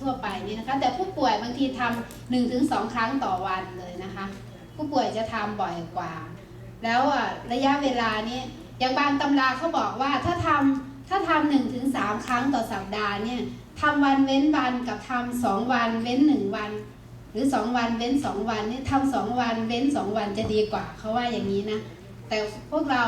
ทั่วไปนี่นะคะ แต่ผู้ป่วยบางทีทำหนึ่งถึงสองครั้งต่อวันเลยนะคะ ผู้ป่วยจะทำบ่อยกว่า แล้วระยะเวลานี้อย่างบางตำราเขาบอกว่าถ้าทำถ้าทำหนึ่งถึงสามครั้งต่อสัปดาห์เนี่ยทำวันเว้นวันกับทำสองวันเว้นหนึ่งวัน หรือสองวันเว้นสองวันนี่ทำสองวันเว้นสองวันจะดีกว่าเขาว่าอย่างนี้นะ แต่พวกเรา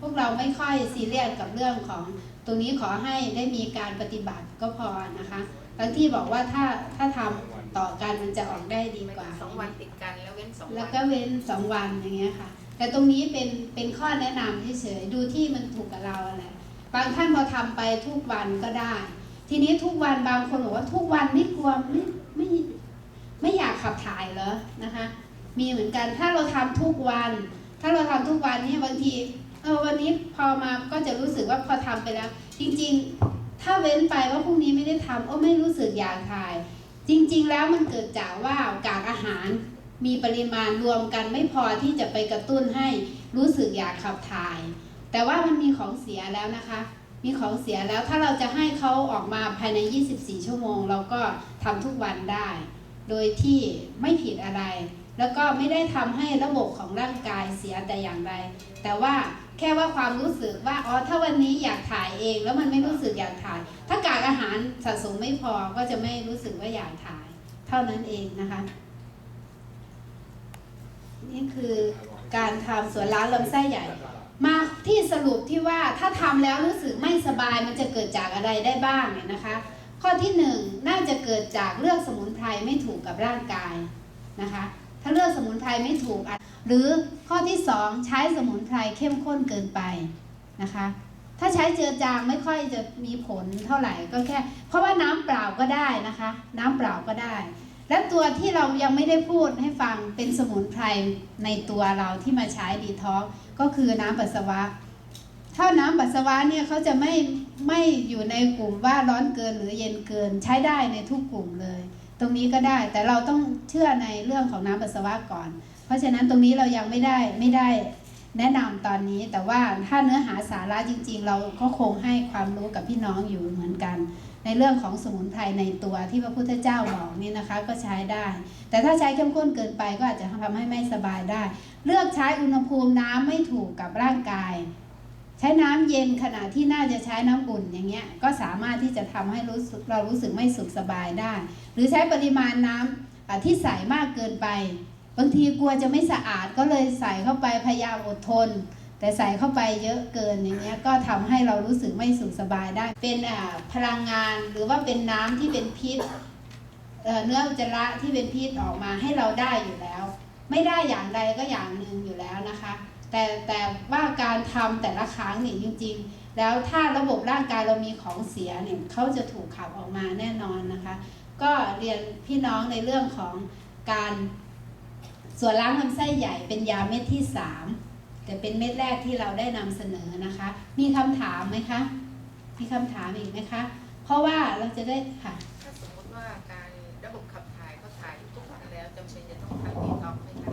พวกเราไม่ค่อยซีเรียสกับเรื่องของตรงนี้ขอให้ได้มีการปฏิบัติก็พอนะคะ บางที่บอกว่าถ้าถ้าทำต่อกันมันจะออกได้ดีกว่า สองวันติดกันแล้วเว้นสองแล้ววันก็เว้นสองวันอย่างเงี้ยค่ะ แต่ตรงนี้เป็นเป็นข้อแนะนำเฉยๆดูที่มันถูกกับเราอะไรบางท่านพอทำไปทุกวันก็ได้ ทีนี้ทุกวันบางคนบอกว่าทุกวันไม่กลัวไม่ไม่ไม่อยากขับถ่ายเหรอนะคะ มีเหมือนกันถ้าเราทำทุกวัน ถ้าเราทำทุกวันเนี่ยบางทีเออวันนี้พอมาก็จะรู้สึกว่าพอทำไปแล้ว จริง ๆ ถ้าเว้นไปว่าพรุ่งนี้ไม่ได้ทำโอ้ไม่รู้สึกอยากถ่าย จริงๆ แล้วมันเกิดจากว่ากากอาหารมีปริมาณรวมกันไม่พอที่จะไปกระตุ้นให้รู้สึกอยากขับถ่าย แต่ว่ามันมีของเสียแล้วนะคะ มีของเสียแล้วถ้าเราจะให้เขาออกมาภายใน 24 ชั่วโมง เราก็ทำทุกวันได้ โดยที่ไม่ผิดอะไร แล้วก็ไม่ได้ทำให้ระบบของร่างกายเสียแต่อย่างใดแต่ว่า แค่ว่าความรู้สึกว่าอ๋อถ้าวันนี้อยากถ่ายเอง แล้วมันไม่รู้สึกอยากถ่าย ถ้ากากอาหารสะสมไม่พอก็จะไม่รู้สึกว่าอยากถ่าย เท่านั้นเองนะคะ นี่คือการทำสวนล้างลำไส้ใหญ่ มาที่สรุปที่ว่าถ้าทำแล้วรู้สึกไม่สบายมันจะเกิดจากอะไรได้บ้างเนี่ยนะคะ ข้อที่หนึ่งน่าจะเกิดจากเลือกสมุนไพรไม่ถูกกับร่างกายนะคะ ถ้าเลือกสมุนไพรไม่ถูกอะ หรือข้อที่สองใช้สมุนไพรเข้มข้นเกินไปนะคะ ถ้าใช้เจือจางไม่ค่อยจะมีผลเท่าไหร่ก็แค่ เพราะว่าน้ำเปล่าก็ได้นะคะ น้ำเปล่าก็ได้ และตัวที่เรายังไม่ได้พูดให้ฟังเป็นสมุนไพรในตัวเราที่มาใช้ดีท็อกก็คือน้ำปัสสาวะถ้าน้ำปัสสาวะเนี่ยเขาจะไม่ไม่อยู่ในกลุ่มว่าร้อนเกินหรือเย็นเกินใช้ได้ในทุกกลุ่มเลย ตรงนี้ก็ได้แต่เราต้องเชื่อในเรื่องของน้ำปัสสาวะก่อน เพราะฉะนั้นตรงนี้เรายังไม่ได้ไม่ได้แนะนำตอนนี้แต่ว่าถ้าเนื้อหาสาระจริง ๆ เราก็คงให้ความรู้กับพี่น้องอยู่เหมือนกัน ในเรื่องของสมุนไพรในตัวที่พระพุทธเจ้าบอกนี่นะคะก็ใช้ได้ แต่ถ้าใช้เข้มข้นเกินไปก็อาจจะทำให้ไม่สบายได้ เลือกใช้อุณหภูมิน้ำไม่ถูกกับร่างกาย ใช้น้ำเย็นขณะที่น่าจะใช้น้ำอุ่นอย่างเงี้ยก็สามารถที่จะทำให้รู้สึกเรารู้สึกไม่สุขสบายได้ หรือใช้ปริมาณน้ำอะที่ใส่มากเกินไป บางทีกลัวจะไม่สะอาดก็เลยใส่เข้าไปพยายามอดทน แต่ใส่เข้าไปเยอะเกินอย่างเงี้ยก็ทำให้เรารู้สึกไม่สุขสบายได้ เป็นพลังงานหรือว่าเป็นน้ำที่เป็นพิษเเนื้ออุจจาระที่เป็นพิษออกมาให้เราได้อยู่แล้ว ไม่ได้อย่างใดก็อย่างหนึ่งอยู่แล้วนะคะ แต่แต่ว่าการทำแต่ละครั้งเนี่ยจริง ๆ แล้วถ้าระบบร่างกายเรามีของเสียเนี่ยเขาจะถูกขับออกมาแน่นอนนะคะ ก็เรียนพี่น้องในเรื่องของการ ส่วนล้างลำไส้ใหญ่เป็นยาเม็ดที่สามแต่เป็นเม็ดแรกที่เราได้นำเสนอนะคะ มีคำถามไหมคะ มีคำถามอีกไหมคะ เพราะว่าเราจะได้ค่ะ ถ้าสมมติว่าการระบบขับถ่ายเขาถ่ายทุกวันแล้วจำเป็นจะต้องทำดีท็อกซ์ไหมคะ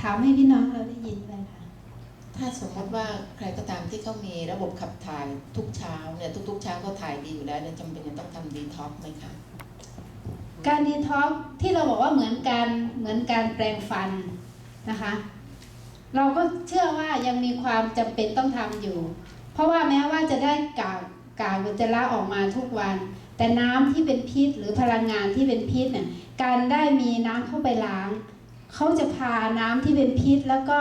ถามให้พี่น้องเราได้ยินเลยค่ะ ถ้าสมมติว่าใครก็ตามที่เขามีระบบขับถ่ายทุกเช้าเนี่ยทุกๆเช้าเขาถ่ายดีอยู่แล้วเนี่ยจำเป็นจะต้องทำดีท็อกซ์ไหมคะ การดีท็อกที่เราบอกว่าเหมือนการเหมือนการแปลงฟันนะคะ เราก็เชื่อว่ายังมีความจำเป็นต้องทำอยู่ เพราะว่าแม้ว่าจะได้กากกากอุจจาระออกมาทุกวัน แต่น้ำที่เป็นพิษหรือพลังงานที่เป็นพิษเนี่ยการได้มีน้ำเข้าไปล้างเขาจะพาน้ำที่เป็นพิษ แล้วก็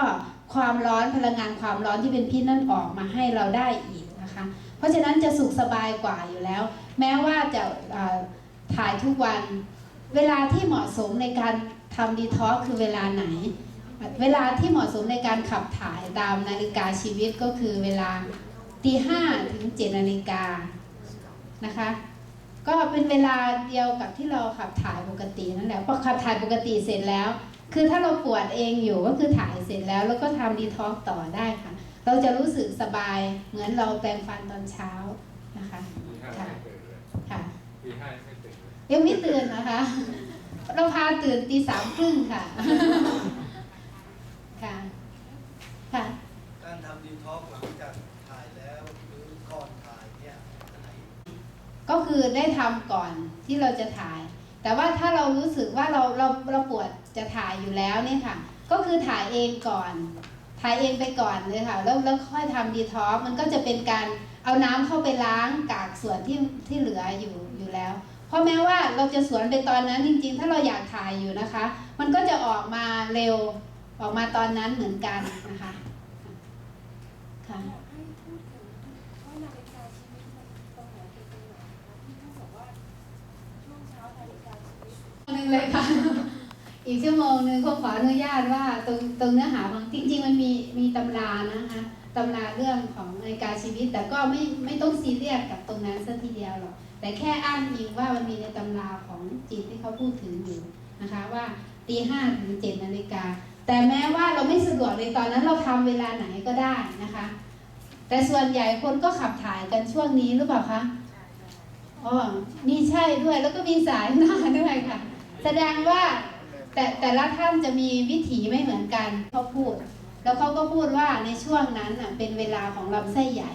ความร้อนพลังงานความร้อนที่เป็นพิษนั่นออกมาให้เราได้อีกนะคะ เพราะฉะนั้นจะสุขสบายกว่าอยู่แล้ว แม้ว่าจะเอ่อ ถ่ายทุกวัน เวลาที่เหมาะสมในการทำดีท็อกซ์คือเวลาไหน เวลาที่เหมาะสมในการขับถ่ายตามนาฬิกาชีวิตก็คือเวลาตีห้าถึงเจ็ดนาฬิกานะคะ ก็เป็นเวลาเดียวกับที่เราขับถ่ายปกตินั่นแหละพอขับถ่ายปกติเสร็จแล้ว คือถ้าเราปวดเองอยู่ก็คือถ่ายเสร็จแล้ว แล้วก็ทำดีท็อกซ์ต่อได้ค่ะ เราจะรู้สึกสบายเหมือนเราแปรงฟันตอนเช้านะคะตีห้าไม่ตื่นเลยค่ะ ยยังไม่ตื่นนะคะ เราพาตื่นตีสามครึ่งค่ะ ค่ะ ค่ะ การทำดีท็อกซ์หลังจากถ่ายแล้วหรือก่อนถ่ายเนี่ยอันไหนก็คือได้ทำก่อนที่เราจะถ่าย แต่ว่าถ้าเรารู้สึกว่าเราเราเราปวดจะถ่ายอยู่แล้วเนี่ยค่ะ ก็คือถ่ายเองก่อน ถ่ายเองไปก่อนเลยค่ะ แล้วแล้วค่อยทำดีท็อกมันก็จะเป็นการเอาน้ำเข้าไปล้างกากส่วนที่ที่เหลืออยู่อยู่แล้ว เพราะแม้ว่าเราจะสวนไปตอนนั้นจริง ๆ ถ้าเราอยากถ่ายอยู่นะคะ มันก็จะออกมาเร็วออกมาตอนนั้นเหมือนกันนะคะค่ะอยากให้พูดถึงว่านาฬิกาชีวิตมันตรงไหนเป็นตรงไหนคะที่ท่านบอกว่าช่วงเช้านาฬิกาชีวิตหนึ่งเลยค่ะ อีกชั่วโมงหนึ่งก็ขออนุญาตว่าตรงตรงเนื้อหาของจริง ๆ มันมีมีตำรานะคะตำราเรื่องของนาฬิกาชีวิต แต่ก็ไม่ไม่ต้องซีเรียสกับตรงนั้นซะทีเดียวหรอก แต่แค่อ้างอิงว่ามันมีในตำราของจีนที่เขาพูดถึงอยู่นะคะว่าตีห้าถึงเจ็ดนาฬิกา แต่แม้ว่าเราไม่สะดวกในตอนนั้นเราทำเวลาไหนก็ได้นะคะ แต่ส่วนใหญ่คนก็ขับถ่ายกันช่วงนี้หรือเปล่าคะอ๋อมีใช่ด้วยแล้วก็มีสายหน้าด้วยค่ะ แสดงว่าแต่แต่ละท่านจะมีวิถีไม่เหมือนกันเขาพูด แล้วเขาก็พูดว่าในช่วงนั้นเป็นเวลาของลำไส้ใหญ่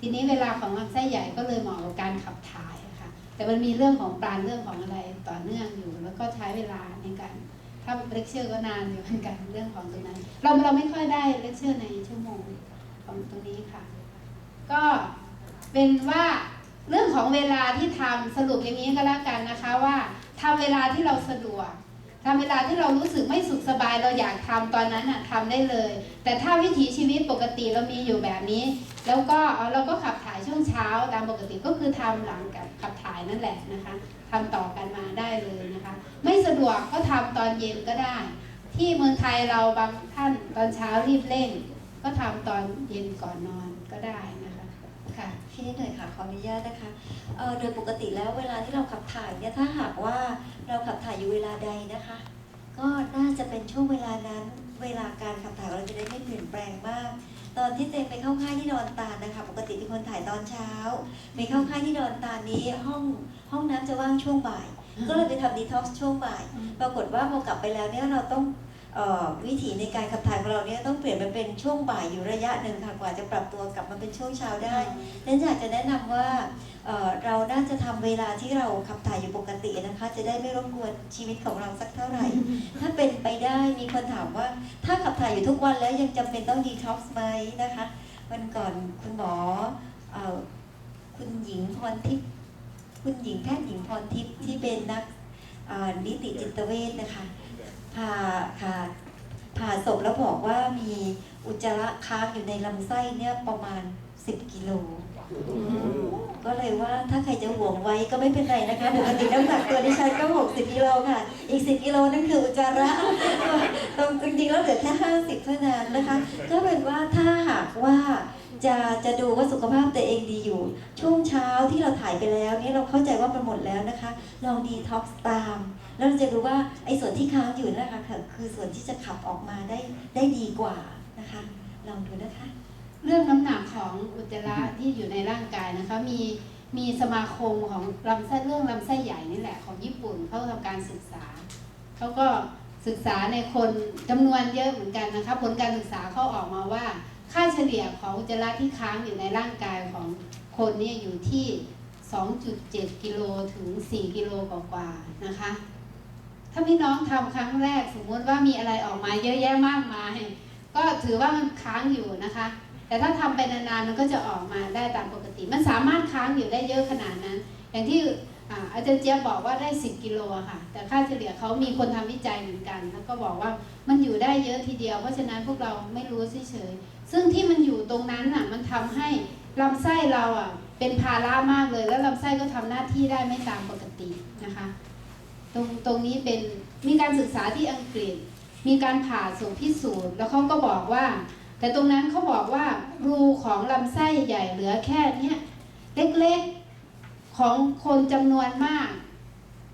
ทีนี้เวลาของลำไส้ใหญ่ก็เลยเหมาะกับการขับถ่ายค่ะแต่มันมีเรื่องของปราณเรื่องของอะไรต่อเนื่องอยู่ แล้วก็ใช้เวลาในการถ้าเลคเชอร์ก็นานอยู่เหมือนกันเรื่องของตรงนั้น เราเราไม่ค่อยได้เลคเชอร์ในชั่วโมงของตรงนี้ค่ะ ก็เป็นว่าเรื่องของเวลาที่ทำสรุปอย่างนี้ก็แล้วกันนะคะว่าทำเวลาที่เราสะดวก ทำเวลาที่เรารู้สึกไม่สุขสบายเราอยากทำตอนนั้นน่ะทำได้เลย แต่ถ้าวิถีชีวิตปกติเรามีอยู่แบบนี้ แล้วก็เราก็ขับถ่ายช่วงเช้าตามปกติก็คือทำหลังกับขับถ่ายนั่นแหละนะคะทำต่อกันมาได้เลยนะคะ ไม่สะดวกก็ทำตอนเย็นก็ได้ ที่เมืองไทยเราบางท่านตอนเช้ารีบเร่ง ก็ทำตอนเย็นก่อนนอนก็ได้นะคะ ค่ะที่นี่หน่อยค่ะขออนุญาตนะคะเอ่อโดยปกติแล้วเวลาที่เราขับถ่ายเนี่ยถ้าหากว่าเราขับถ่ายอยู่เวลาใดนะคะ ก็น่าจะเป็นช่วงเวลานั้น เวลาการขับถ่ายของเราจะได้ไม่เปลี่ยนแปลงมาก ตอนที่เตงไปเข้าค่ายที่ดอนตาลนะคะ ปกติเป็นคนถ่ายตอนเช้าไปเข้าค่ายที่ดอนตาลนี้ห้องห้องน้ำจะว่างช่วงบ่าย ก็เลยไปทำดีท็อกซ์ช่วงบ่ายอืมปรากฏว่าพอกลับไปแล้วเนี่ยเราต้องเอ่อ วิถีในการขับถ่ายของเราเนี่ยต้องเปลี่ยนมาเป็นช่วงบ่ายอยู่ระยะหนึ่งค่ะกว่าจะปรับตัวกลับมาเป็นช่วงเช้าได้ดังนั้นอยากจะแนะนำว่าเอ่อเราน่าจะทำเวลาที่เราขับถ่ายอยู่ปกตินะคะ จะได้ไม่รบกวนชีวิตของเราสักเท่าไหร่ ถ้าเป็นไปได้มีคนถามว่า ถ้าขับถ่ายอยู่ทุกวันแล้วยังจำเป็นต้องดีท็อกซ์ไหมนะคะวันก่อนคุณหมอเอ่อคุณหญิงพรทิพย์คุณหญิงแพทย์หญิงพรทิพย์ที่เป็นนักเอ่อนิติจิตเวชนะคะ ผ่าค่ะผ่าศพแล้วบอกว่ามีอุจจาระค้างอยู่ในลำไส้เนี่ยประมาณ 10 กิโล ก็เลยว่าถ้าใครจะห่วงไว้ก็ไม่เป็นไรนะคะปกติน้ำหนักตัวดิฉันก็ 60กิโลค่ะ อีก 10กิโลนั่นคืออุจจาระตรงจริงๆแล้วเหลือแค่ 50 เท่านั้นนะคะ ก็เป็นว่าถ้าหากว่าจะจะดูว่าสุขภาพตัวเองดีอยู่ ช่วงเช้าที่เราถ่ายไปแล้วนี่เราเข้าใจว่ามันหมดแล้วนะคะ ลองดีท็อกซ์ตาม แล้วเราจะรู้ว่าไอ้ส่วนที่ค้างอยู่นั่นแหละค่ะคือส่วนที่จะขับออกมาได้ได้ดีกว่านะคะลองดูนะคะ เรื่องน้ำหนักของอุจจาระที่อยู่ในร่างกายนะคะมีมีสมาคมของลำไส้เรื่องลำไส้ใหญ่นี่แหละของญี่ปุ่นเขาทำการศึกษาเขาก็ศึกษาในคนจำนวนเยอะเหมือนกันนะคะผลการศึกษาเขาออกมาว่า ค่าเฉลี่ยของอุจจาระที่ค้างอยู่ในร่างกายของคนเนี่ยอยู่ที่ 2.7 กิโลถึง 4 กิโลกว่าๆนะคะ ถ้าพี่น้องทำครั้งแรกสมมติว่ามีอะไรออกมาเยอะแยะมากมาย ก็ถือว่ามันค้างอยู่นะคะ แต่ถ้าทำไปนานๆมันก็จะออกมาได้ตามปกติ มันสามารถค้างอยู่ได้เยอะขนาดนั้น อย่างที่อาจารย์เจี๊ยบบอกว่าได้ 10 กิโลค่ะ แต่ค่าเฉลี่ยเขามีคนทำวิจัยเหมือนกัน แล้วก็บอกว่ามันอยู่ได้เยอะทีเดียว เพราะฉะนั้นพวกเราไม่รู้เฉยๆซึ่งที่มันอยู่ตรงนั้นน่ะมันทำให้ลำไส้เราอะเป็นภาระมากเลย แล้วลำไส้ก็ทำหน้าที่ได้ไม่ตามปกตินะคะ รงตรงนี้เป็นมีการศึกษาที่อังกฤษ มีการผ่าส่งพิสูจน์ แล้วเขาก็บอกว่า แต่ตรงนั้นเขาบอกว่ารูของลำไส้ใหญ่เหลือแค่เนี้ยเล็กๆของคนจำนวนมาก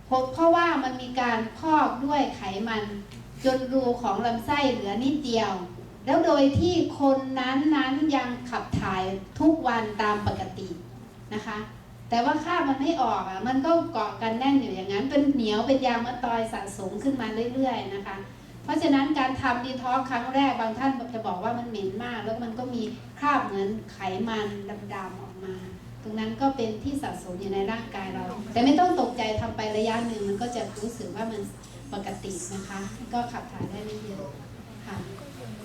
เพราะเพราะว่ามันมีการพอกด้วยไขมัน จนรูของลำไส้เหลือนิดเดียว แล้วโดยที่คนนั้นนั้นยังขับถ่ายทุกวันตามปกตินะคะ แต่ว่าค่ามันไม่ออกอะมันก็เกาะกันแน่นอยู่อย่างนั้น เป็นเหนียวเป็นยางมะตอยสะสมขึ้นมาเรื่อย ๆ นะคะ เพราะฉะนั้นการทำดีท็อกครั้งแรกบางท่านจะบอกว่ามันเหม็นมาก แล้วมันก็มีคราบเหมือนไขมันดำๆออกมา ตรงนั้นก็เป็นที่สะสมอยู่ในร่างกายเรา แต่ไม่ต้องตกใจทำไประยะหนึ่งมันก็จะรู้สึกว่ามันปกตินะคะ ก็ขับถ่ายได้ไม่เยอะค่ะ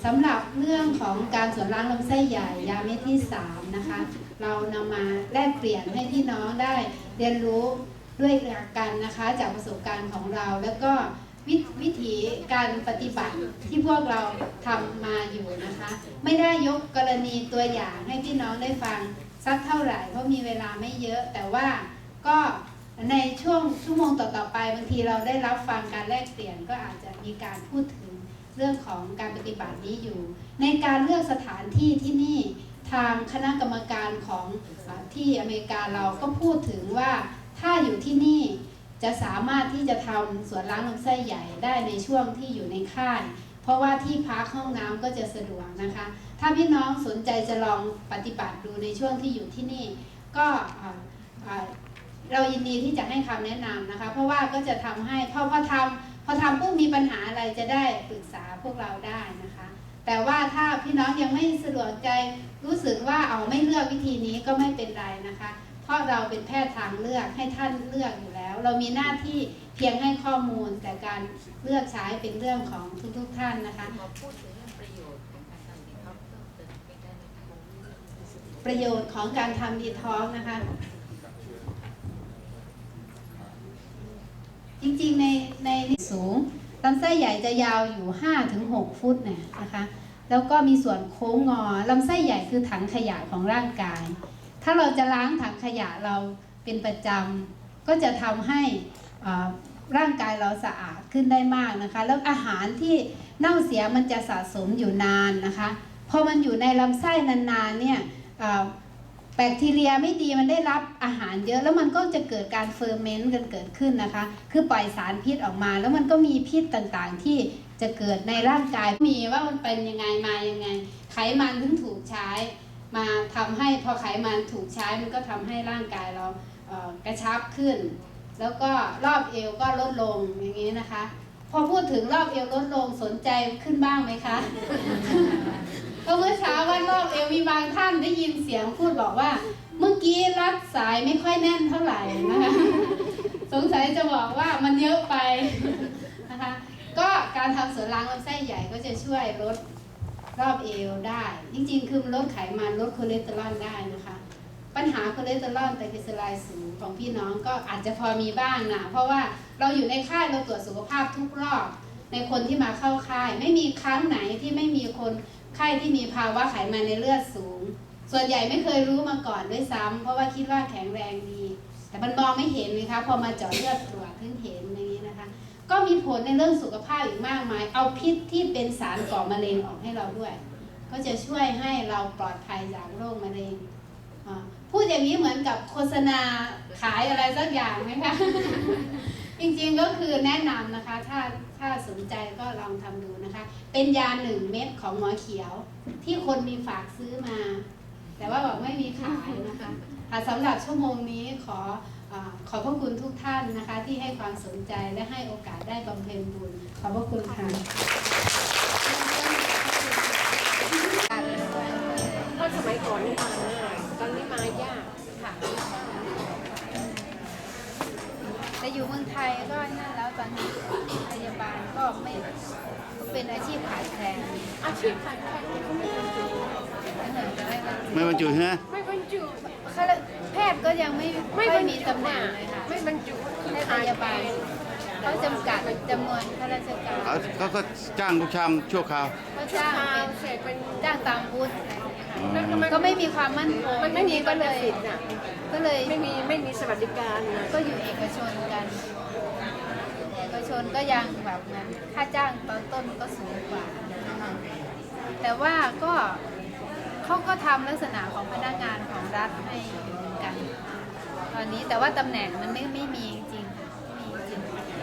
สำหรับเรื่องของการสวนล้างลำไส้ใหญ่ยาเม็ดที่3นะคะ เรานำมาแลกเปลี่ยนให้พี่น้องได้เรียนรู้ด้วยกันนะคะ จากประสบการณ์ของเราแล้วก็วิวิธีการปฏิบัติที่พวกเราทำมาอยู่นะคะ ไม่ได้ยกกรณีตัวอย่างให้พี่น้องได้ฟังสักเท่าไหร่เพราะมีเวลาไม่เยอะ แต่ว่าก็ในช่วงชั่วโมงต่อๆไปบางทีเราได้รับฟังการแลกเปลี่ยนก็อาจจะมีการพูดถึงเรื่องของการปฏิบัตินี้อยู่ ในการเลือกสถานที่ที่นี่ ทางคณะกรรมการของอที่อเมริกาเราก็พูดถึงว่าถ้าอยู่ที่นี่จะสามารถที่จะทำสวนล้างลำไส้ใหญ่ได้ในช่วงที่อยู่ในค่าย เพราะว่าที่พักห้องน้ำก็จะสะดวกนะคะ ถ้าพี่น้องสนใจจะลองปฏิบัติดูในช่วงที่อยู่ที่นี่ ก็เรายินดีที่จะให้คำแนะนำนะคะ เพราะว่าก็จะทำให้พอพอทำพอทำปุ๊บมีปัญหาอะไรจะได้ปรึกษาพวกเราได้นะคะ แต่ว่าถ้าพี่น้องยังไม่สะดวกใจ รู้สึกว่าเอาไม่เลือกวิธีนี้ก็ไม่เป็นไรนะคะ เพราะเราเป็นแพทย์ทางเลือกให้ท่านเลือกอยู่แล้ว เรามีหน้าที่เพียงให้ข้อมูลแต่การเลือกใช้เป็นเรื่องของทุกๆท่านนะคะพูดถึงประโยชน์ของการทำดีท็อกปได้ไหมคะประโยชน์ของการทำดีท้องนะคะจริงๆในในสูงลำไส้ใหญ่จะยาวอยู่ 5-6 ฟุตเนี่ยนะคะ แล้วก็มีส่วนโค้งงอลำไส้ใหญ่คือถังขยะของร่างกาย ถ้าเราจะล้างถังขยะเราเป็นประจำก็จะทำให้ร่างกายเราสะอาดขึ้นได้มากนะคะ แล้วอาหารที่เน่าเสียมันจะสะสมอยู่นานนะคะพอมันอยู่ในลำไส้นานๆเนี่ยแบคทีเรียไม่ดีมันได้รับอาหารเยอะแล้วมันก็จะเกิดการเฟอร์เมนต์กันเกิดขึ้นนะคะ คือปล่อยสารพิษออกมา แล้วมันก็มีพิษต่างๆที่ จะเกิดในร่างกายมีว่ามันเป็นยังไงมายังไง ไขมันถึงถูกใช้ มาทำให้พอไขมันถูกใช้มันก็ทำให้ร่างกายเรากระชับขึ้น แล้วก็รอบเอวก็ลดลงอย่างนี้นะคะ พอพูดถึงรอบเอวลดลงสนใจขึ้นบ้างไหมคะเพราะเมื่อเช้าว่ารอบเอวมีบางท่านได้ยินเสียงพูดบอกว่า เมื่อกี้รัดสายไม่ค่อยแน่นเท่าไหร่นะคะสงสัยจะบอกว่ามันเยอะไป ก็การทำสริมล้างลำไส้ใหญ่ก็จะช่วยลดรอบเอวได้ จริงๆ คือมันลดไขมันลดคอเลสเตอรอลได้นะคะ ปัญหาคอเลสเตอรอลไตรกลีเซอไรด์สูงของพี่น้องก็อาจจะพอมีบ้างนะเพราะว่าเราอยู่ในค่ายเราตรวจสุขภาพทุกรอบ ในคนที่มาเข้าค่าย ไม่มีครั้งไหนที่ไม่มีคนไข้ที่มีภาวะไขมันในเลือดสูง ส่วนใหญ่ไม่เคยรู้มาก่อนด้วยซ้ำเพราะว่าคิดว่าแข็งแรงดี แต่มันมองไม่เห็นนะคะพอมาเจาะเลือดตรวจถึงเห็นอย่างนี้น ก็มีผลในเรื่องสุขภาพอีกมากมาย เอาพิษที่เป็นสารก่อมะเร็งออกให้เราด้วย ก็จะช่วยให้เราปลอดภัยจากโรคมะเร็งอ่าพูดอย่างนี้เหมือนกับโฆษณาขายอะไรสักอย่างไหมคะจริงๆก็คือแนะนำนะคะ ถ้าถ้าสนใจก็ลองทำดูนะคะ เป็นยาหนึ่งเม็ดของหมอเขียว ที่คนมีฝากซื้อมา แต่ว่าบอกไม่มีขายนะคะะสำหรับชั่วโมงนี้ขอ ขอบพระคุณทุกท่านนะคะ ที่ให้ความสนใจและให้โอกาสได้บำเพ็ญบุญ ขอบพระคุณค่ะก็สมัยก่อนนี่มาง่ายตอนนี้มายากค่ะแต่อยู่เมืองไทยก็นั่นแล้วตอนนี้พยาบาลก็ไม่ก็เป็นอาชีพขายแพงอาชีพขายแพทย์เขาไม่บรรจุเหมือนจะไม่บรรจุ ไม่บรรจุใช่ไหมไม่บรรจุข้าราแพทย์ก็ยังไม่ไม่ไม่บรรมีจุตำแหน่งเลยค่ะไม่บรรจุให้พยาบาลเขาจำกัดจำนวนข้าราชการเขาเขาก็จ้างลูกช่างชั่วคราวเขาจ้างทาเป็งนเสร็จเป็นจ้างตามวุฒิอะไรอย่างเงี้ยค่ะอ๋อแล้วทำไมก็ไม่มีความมั่นคงมันไม่มีก็ก็เลเลยยน่ะก็เลยไม่มีไม่มีสวัสดิการนะก็อยู่เอกชนกันเอกชนก็ยังแบบเหมือนค่าจ้างตอนต้นก็สูงกว่า แต่ว่าก็ เขาก็ทำลักษณะของพนักงานของรัฐให้อยู่เหมือนกัน ตอนนี้แต่ว่าตำแหน่งมันไม่ไม่มีจริงๆไม่มีจริง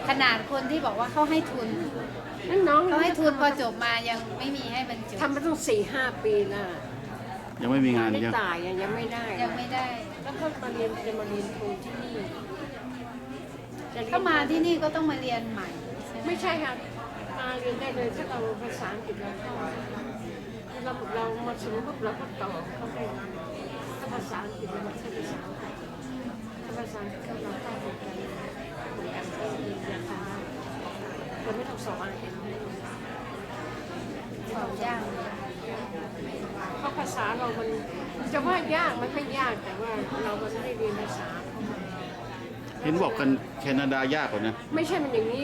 ขนาดคนที่บอกว่าเขาให้ทุนนั่นน้องเขาให้ทุนพอจบมายังไม่มีให้บรรจุทำมาตั้งสี่ห้าปีน่ะยังไม่มีงานไม่ยังตายอะยังไม่ได้ยังไม่ได้ แล้วเขามาเรียนจะมาเรียนโทที่นี่จะรียนถ้ามาที่นี่ก็ต้องมาเรียนใหม่ใช่ไหมไม่ใช่ค่ะมาเรียนได้เลยถ้าเราภาษาอังกฤษเราเข้า เราเรามาสมมติเราก็ต่อเขาได้ถ้าภาาษาอังกฤษมันไม่ใช่ภาษาไทยถ้าภาษาอังกฤษเราเข้าใจกันเหมือนกันก็อยากทำได้เราไม่ต้องสอนเองสอบยากเพราะภาษาเรามันจะว่ายากมันไม่ยากแต่ว่าเรามันไม่ได้เรียนภาษาเห็นบอกกันแคนาดายากกว่านะ ไม่ใช่มันอย่างนี้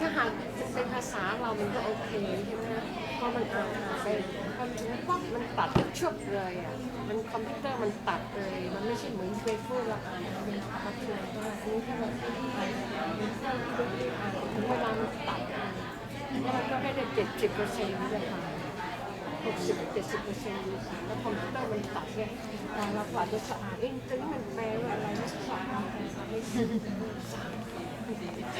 ถ้าหากมันเป็นภาษาเรามันก็โอเคใช่ไหมเพราะมันอ่านไปพอถึงปั๊บมันตัดชุบเลยอะ มันคอมพิวเตอร์มันตัดเลย มันไม่ใช่เหมือนเฟซบุ๊กเราอ่านมันตัดเลยเพราะว่าอันนี้ถ้าเราอ่านถึงเวลามันตัดแล้วมันก็ให้ได้เจ็ดสิบเปอร์เซ็นต์เลยค่ะหกสิบเจ็ดสิบเปอร์เซ็นต์แล้วคอมพิวเตอร์มันตัดเนี่ยเรากว่าจะสะอาดเองตรงมันแปลว่าอะไรไม่ทราบไม่ทราบ